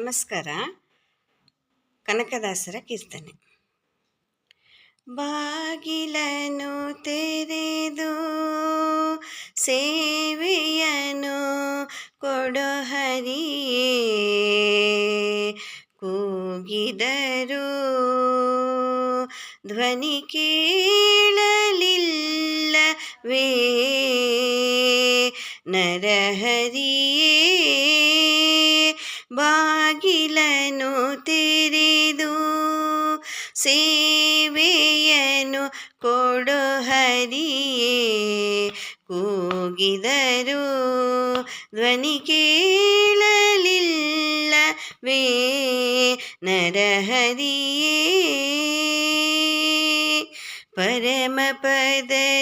ನಮಸ್ಕಾರ. ಕನಕದಾಸರ ಕೀರ್ತನೆ. ಬಾಗಿಲನು ತೆರೆದು ಸೇವೆಯನು ಕೊಡೋಹರಿಯೇ ಕೂಗಿದರು ಧ್ವನಿ ಕೇಳಲಿಲ್ಲವೇ. ನರಹರಿಯೇ ಬಾಗಿಲನು ತೆರೆದು ಸೇವೆಯನು ಕೊಡು ಹರಿಯೇ. ಕೂಗಿದರು ಧ್ವನಿ ಕೇಳಲಿಲ್ಲವೇ. ನರಹರಿಯೇ ಪರಮ ಪದದೊಳಗೆ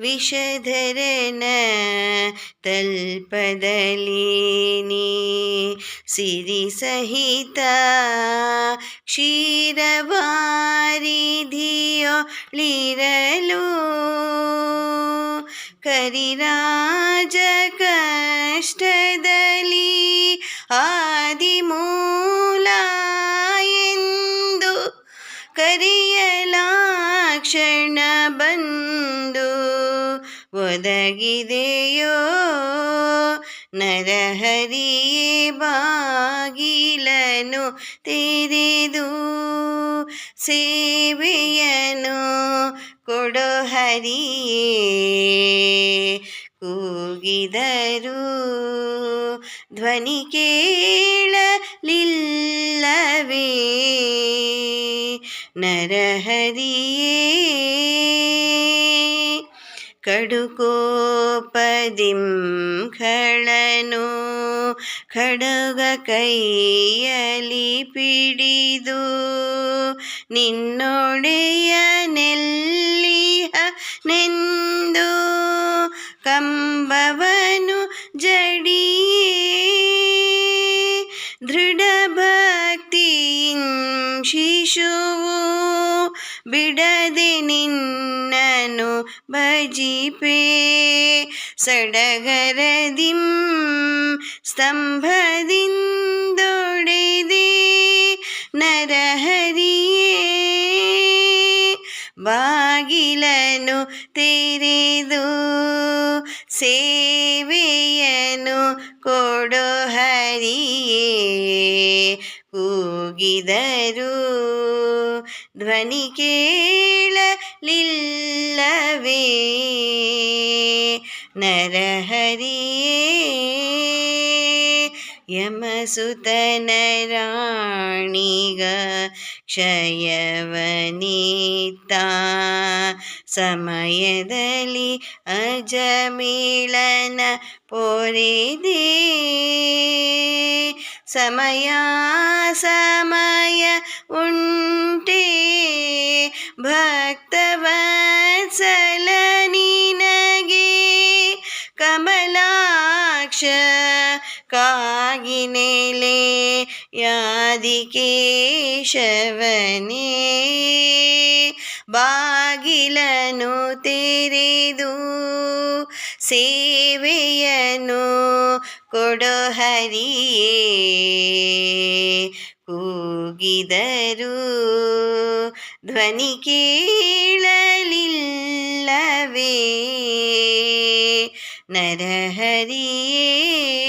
ವಿಷಧರನ तल्पदलिनी सिरिसहिता क्षीरवारिधियो लिरलो। करिराजकष्टदली आ ಒದಗಿದೆಯೋ? ನರಹರಿಯೇ ಬಾಗಿಲನು ತೆರೆದು ಸೇವೆಯನು ಕೊಡೋ ಹರಿಯೇ? ಕೂಗಿದರು ಧ್ವನಿ ಕೇಳಲಿಲ್ಲವೇ? ನರಹರಿಯೇ ಕಡುಕೋಪದಿಂಖಳನು ಖಡಗ ಕೈಯಲಿ ಪಿಡಿದು ನಿನ್ನೊಡೆಯ ನೆಲ್ಲಿಹ ನೆಂದು ಕಂಬವನು ಜಡಿಯೇ ದೃಢ ಭಕ್ತಿಯಿನ್ ಶಿಶುವು ಬಿಡದೆ ನಿನ್ನನು ಭಜಿಪೆ ಸಡಗರದಿಂ ಸ್ತಂಭದಿಂದೊಡೆದೆ ನರಹರಿಯೇ ಬಾಗಿಲನು ತೆರೆದು ಸೇವೆಯನು ಕೊಡೋ ಹರಿಯೇ ಕೂಗಿದರು ಧ್ವನಿ ನರಹರಿಯೇ ಯಮಸುತನ ರಾಣಿಗ ಕ್ಷಯವನಿತ ಸಮಯದಲ್ಲಿ ಅಜಮೇಳನ ಪೊರೆದೆ ಸಮಯ ಸಮಯ ಉಂಟೆ ಭಕ್ತವತ್ಸಲ ಯಾದಿಕೇಶವನೇ. ಬಾಗಿಲನು ತೆರೆದು ಸೇವೆಯನು ಕೊಡೋ ಹರಿಯೇ. ಕೂಗಿದರು ಧ್ವನಿ ಕೇಳಲಿಲ್ಲವೇ. ನರಹರಿಯೇ